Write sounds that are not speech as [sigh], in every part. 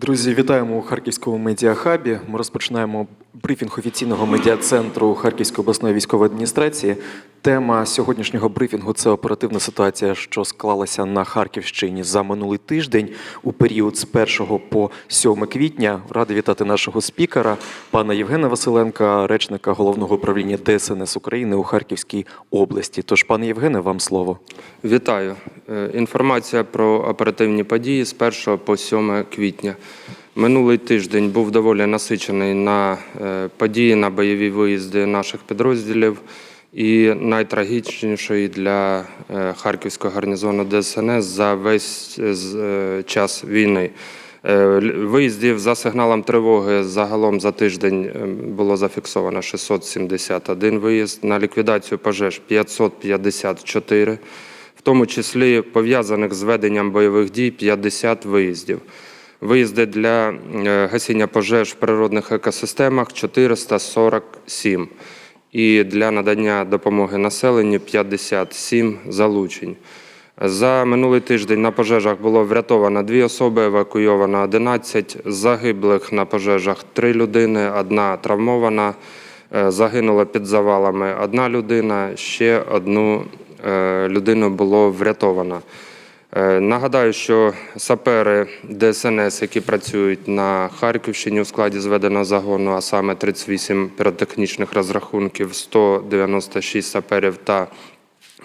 Друзі, вітаємо у Харківському медіахабі. Ми розпочинаємо брифінг офіційного медіа-центру Харківської обласної військової адміністрації. Тема сьогоднішнього брифінгу це оперативна ситуація, що склалася на Харківщині за минулий тиждень у період з 1 по 7 квітня. Радий вітати нашого спікера, пана Євгена Василенка, речника головного управління ДСНС України у Харківській області. Тож, пане Євгене, вам слово. Вітаю. Е, Інформація про оперативні події з 1 по 7 квітня. Минулий тиждень був доволі насичений на е, події, на бойові виїзди наших підрозділів. І найтрагічніший для е, Харківського гарнізону ДСНС за весь е, час війни. Виїздів за сигналом тривоги загалом за тиждень було зафіксовано 671 виїзд, на ліквідацію пожеж 554, в тому числі пов'язаних з веденням бойових дій 50 виїздів. Виїзди для е, гасіння пожеж в природних екосистемах 447 і для надання допомоги населенню 57 залучень. За минулий тиждень на пожежах було врятовано дві особи, евакуйовано 11, загиблих на пожежах три людини, одна травмована, е, загинула під завалами одна людина, ще одну е, людину було врятовано. Е, Нагадаю, що сапери ДСНС, які працюють на Харківщині у складі зведеного загону, а саме 38 піротехнічних розрахунків, 196 саперів та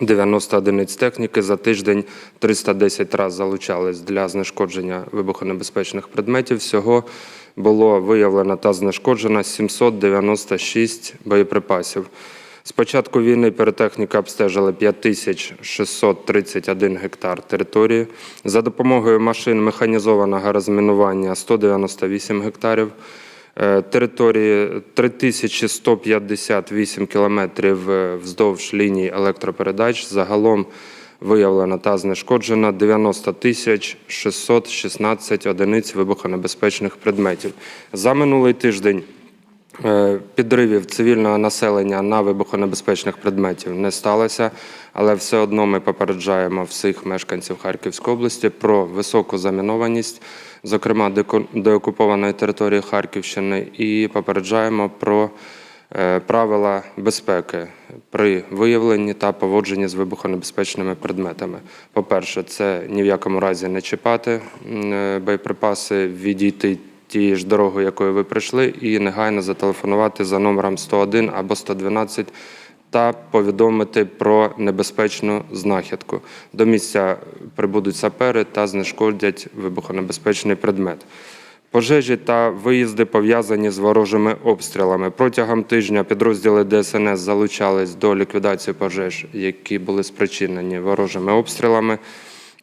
90 одиниць техніки за тиждень 310 разів залучались для знешкодження вибухонебезпечних предметів. Всього було виявлено та знешкоджено 796 боєприпасів. З початку війни піротехніка обстежила 5631 гектар території. За допомогою машин механізованого розмінування 198 гектарів. Е, Території 3158 кілометрів е, вздовж ліній електропередач. Загалом виявлено та знешкоджено 90 тисяч 616 одиниць вибухонебезпечних предметів. За минулий тиждень Підривів цивільного населення на вибухонебезпечних предметів не сталося, але все одно ми попереджаємо всіх мешканців Харківської області про високу замінованість, зокрема деокупованої території Харківщини, і попереджаємо про е, правила безпеки при виявленні та поводженні з вибухонебезпечними предметами. По-перше, це ні в якому разі не чіпати е, боєприпаси, відійти тією ж дорогою, якою ви прийшли, і негайно зателефонувати за номером 101 або 112 та повідомити про небезпечну знахідку. До місця прибудуть сапери та знешкодять вибухонебезпечний предмет. Пожежі та виїзди пов'язані з ворожими обстрілами. Протягом тижня підрозділи ДСНС залучались до ліквідації пожеж, які були спричинені ворожими обстрілами.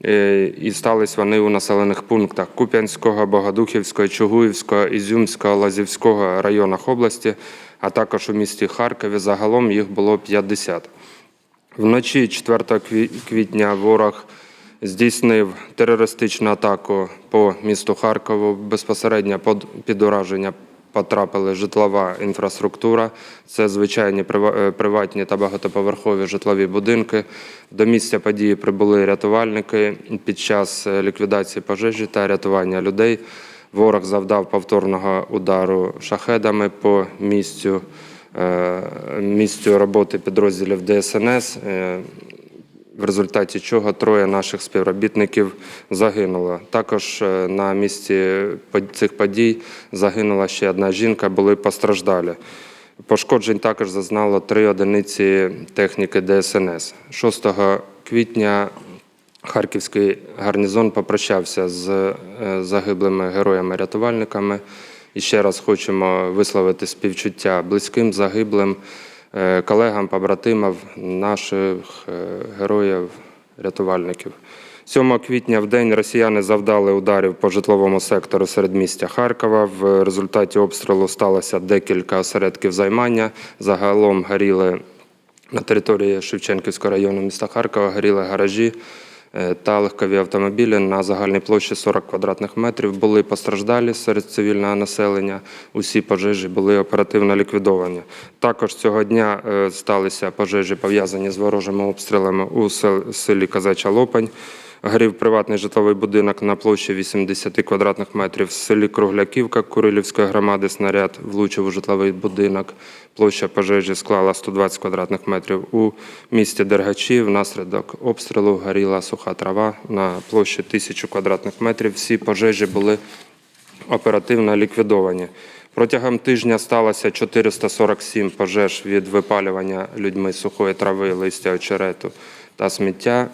Е, І стались вони у населених пунктах Куп'янського, Богодухівського, Чугуївського, Ізюмського, Лазівського районах області, а також у місті Харкові. Загалом їх було 50. Вночі 4 кві- квітня ворог здійснив терористичну атаку по місту Харкову. Безпосередньо під ураження потрапили житлова інфраструктура. Це звичайні е, приватні та багатоповерхові житлові будинки. До місця події прибули рятувальники під час е, ліквідації пожежі та рятування людей. Ворог завдав повторного удару шахедами по місцю, е, місцю роботи підрозділів ДСНС. В результаті чого троє наших співробітників загинуло. Також е, на місці цих подій загинула ще одна жінка, були постраждалі. Пошкоджень також зазнало три одиниці техніки ДСНС. 6 квітня Харківський гарнізон попрощався з е, загиблими героями-рятувальниками. І ще раз хочемо висловити співчуття близьким загиблим, колегам, побратимам наших е, героїв-рятувальників. 7 квітня в день росіяни завдали ударів по житловому сектору середмістя Харкова. В результаті обстрілу сталося декілька осередків займання. Загалом горіли на території Шевченківського району міста Харкова горіли гаражі е, та легкові автомобілі на загальній площі 40 квадратних метрів. Були постраждалі серед цивільного населення. Усі пожежі були оперативно ліквідовані. Також цього дня е, сталися пожежі пов'язані з ворожими обстрілами у сел- селі Казача Лопань. Горів приватний житловий будинок на площі 80 квадратних метрів в селі Кругляківка Курилівської громади. Снаряд влучив у житловий будинок. Площа пожежі склала 120 квадратних метрів. У місті Дергачі внаслідок обстрілу горіла суха трава на площі 1000 квадратних метрів. Всі пожежі були оперативно ліквідовані. Протягом тижня сталося 447 пожеж від випалювання людьми сухої трави, листя очерету та сміття.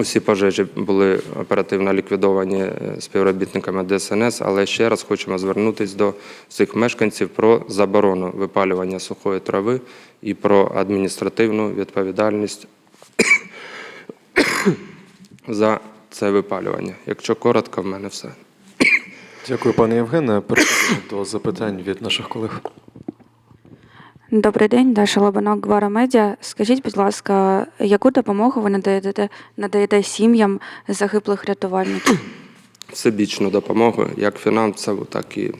Усі пожежі були оперативно ліквідовані е, співробітниками ДСНС, але ще раз хочемо звернутися до всіх мешканців про заборону випалювання сухої трави і про адміністративну відповідальність [coughs] за це випалювання. Якщо коротко, в мене все. Дякую, пане Євгене. Переходимо до запитань від наших колег. Добрий день, Даша Лобанок, Гвара Медіа. Скажіть, будь ласка, яку допомогу ви надаєте, надаєте сім'ям загиблих рятувальників? Всебічну допомогу, як фінансову, так і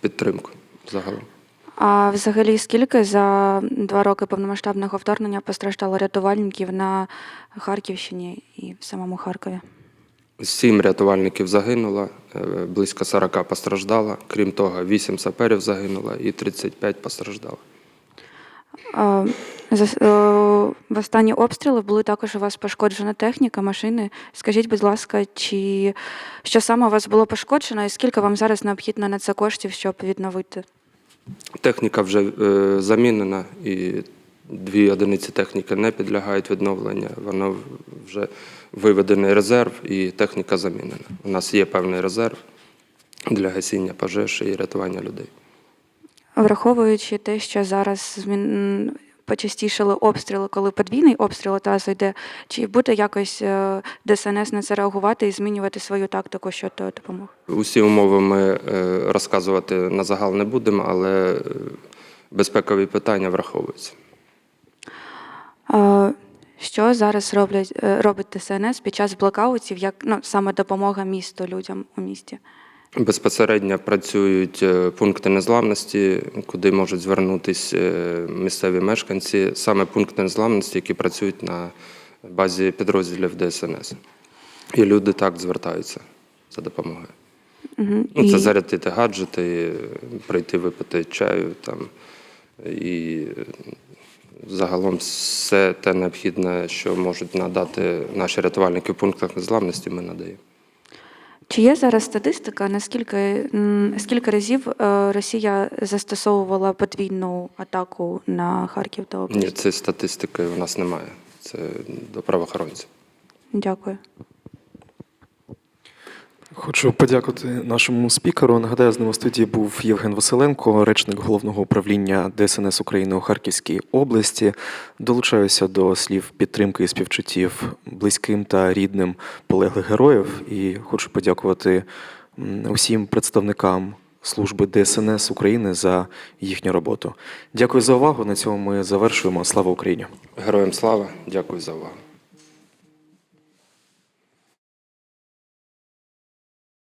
підтримку загалом. А взагалі, скільки за два роки повномасштабного вторгнення постраждало рятувальників на Харківщині і в самому Харкові? Сім рятувальників загинуло, е, близько 40 постраждало. Крім того, 8 саперів загинуло і 35 постраждало. Е, В останні обстріли були також у вас пошкоджена техніка, машини. Скажіть, будь ласка, чи що саме у вас було пошкоджено, і скільки вам зараз необхідно на це коштів, щоб відновити? Техніка вже е, замінена, і дві одиниці техніки не підлягають відновленню. Воно вже виведений резерв, і техніка замінена. У нас є певний резерв для гасіння пожеж і рятування людей. Враховуючи те, що зараз змін... почастішали обстріли, коли подвійний обстріл одразу йде, чи буде якось е, ДСНС на це реагувати і змінювати свою тактику щодо допомоги? Усі умови ми е, розказувати на загал не будемо, але е, безпекові питання враховуються. Що зараз роблять, робить ДСНС під час блокаутів, як ну, саме допомога місту, людям у місті? Безпосередньо працюють е, пункти незламності, куди можуть звернутися місцеві мешканці, саме пункти незламності, які працюють на базі підрозділів ДСНС. І люди так звертаються за допомогою. Угу. Ну, це зарядити гаджети, прийти випити чаю там і е, загалом все те необхідне, що можуть надати наші рятувальники в пунктах незламності, ми надаємо. Чи є зараз статистика, наскільки скільки разів е, Росія застосовувала подвійну атаку на Харків та область? Ні, це статистики у нас немає. Це до правоохоронців. Дякую. Хочу подякувати нашому спікеру. Нагадаю, з ним у студії був Євген Василенко, речник головного управління ДСНС України у Харківській області. Долучаюся до слів підтримки і співчуттів близьким та рідним полеглих героїв. І хочу подякувати усім представникам служби ДСНС України за їхню роботу. Дякую за увагу. На цьому ми завершуємо. Слава Україні! Героям слава, дякую за увагу.